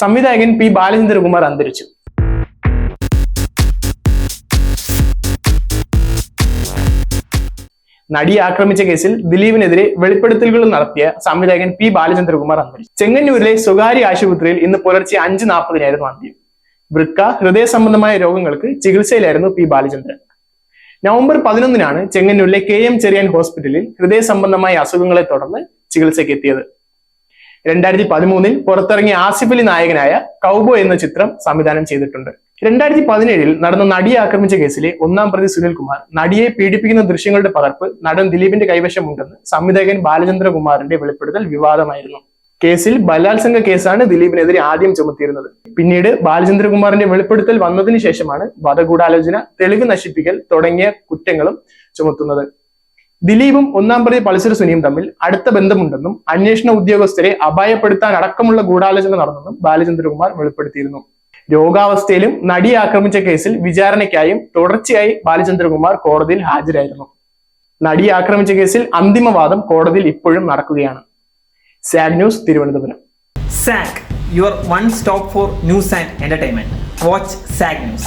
സംവിധായകൻ പി ബാലചന്ദ്രകുമാർ അന്തരിച്ചു. നടിയെ ആക്രമിച്ച കേസിൽ ദിലീപിനെതിരെ വെളിപ്പെടുത്തലുകൾ നടത്തിയ സംവിധായകൻ പി ബാലചന്ദ്രകുമാർ അന്തരിച്ചു. ചെങ്ങന്നൂരിലെ സ്വകാര്യ ആശുപത്രിയിൽ ഇന്ന് പുലർച്ചെ അഞ്ച് നാൽപ്പതിനായിരുന്നു അന്ത്യം. വൃക്ക ഹൃദയ സംബന്ധമായ രോഗങ്ങൾക്ക് ചികിത്സയിലായിരുന്നു പി ബാലചന്ദ്രൻ. നവംബർ പതിനൊന്നിനാണ് ചെങ്ങന്നൂരിലെ കെ എം ചെറിയാൻ ഹോസ്പിറ്റലിൽ ഹൃദയ സംബന്ധമായ അസുഖങ്ങളെ തുടർന്ന് ചികിത്സയ്ക്ക് എത്തിയത് രണ്ടായിരത്തി പതിമൂന്നിൽ പുറത്തിറങ്ങിയ ആസിഫലി നായകനായ കൗബോ എന്ന ചിത്രം സംവിധാനം ചെയ്തിട്ടുണ്ട്. രണ്ടായിരത്തി പതിനേഴിൽ നടന്ന നടിയെ ആക്രമിച്ച കേസിലെ ഒന്നാം പ്രതി സുനിൽകുമാർ നടിയെ പീഡിപ്പിക്കുന്ന ദൃശ്യങ്ങളുടെ പകർപ്പ് നടൻ ദിലീപിന്റെ കൈവശമുണ്ടെന്ന് സംവിധായകൻ ബാലചന്ദ്രകുമാറിന്റെ വെളിപ്പെടുത്തൽ വിവാദമായിരുന്നു. കേസിൽ ബലാത്സംഗ കേസാണ് ദിലീപിനെതിരെ ആദ്യം ചുമത്തിയിരുന്നത്. പിന്നീട് ബാലചന്ദ്രകുമാറിന്റെ വെളിപ്പെടുത്തൽ വന്നതിന് ശേഷമാണ് വധഗൂഢാലോചന തെളിവ് നശിപ്പിക്കൽ തുടങ്ങിയ കുറ്റങ്ങളും ചുമത്തുന്നത്. ദിലീപും ഒന്നാം പ്രതി പൾസർ സുനിയും തമ്മിൽ അടുത്ത ബന്ധമുണ്ടെന്നും അന്വേഷണ ഉദ്യോഗസ്ഥരെ അപായപ്പെടുത്താൻ അടക്കമുള്ള ഗൂഢാലോചന നടന്നെന്നും ബാലചന്ദ്രകുമാർ വെളിപ്പെടുത്തിയിരുന്നു. രോഗാവസ്ഥയിലും നടി ആക്രമിച്ച കേസിൽ വിചാരണയ്ക്കായും തുടർച്ചയായി ബാലചന്ദ്രകുമാർ കോടതിയിൽ ഹാജരായിരുന്നു. നടിയെ ആക്രമിച്ച കേസിൽ അന്തിമവാദം കോടതിയിൽ ഇപ്പോഴും നടക്കുകയാണ്. സാഗ് news Thiruvananthapuram. Zag your one stop for news and entertainment watch zag News.